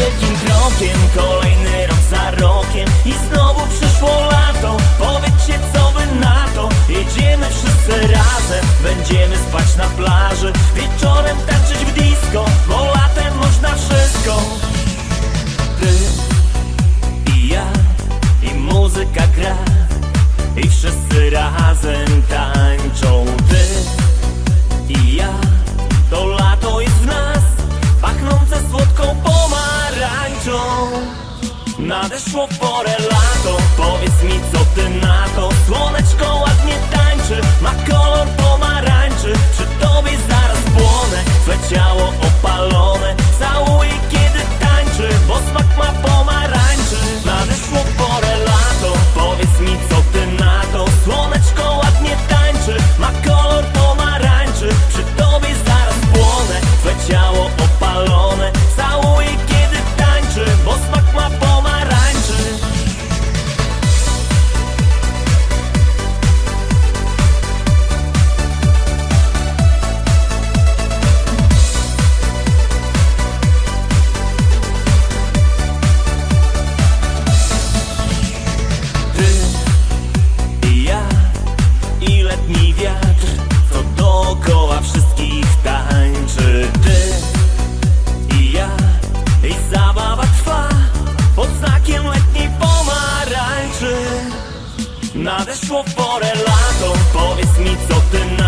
wielkim krokiem Kolejny rok za rokiem. I znowu przyszło lato Powiedzcie co wy na to? Jedziemy wszyscy razem Będziemy spać na plaży. Wieczorem tańczyć w disco Bo latem można wszystko. Ty i ja I muzyka gra. I wszyscy razem tańczą Nadeszło porę lato. Powiedz mi co ty na to? Słoneczko ładnie tańczy Ma kolor deszczło porę lato Powiedz mi co ty na...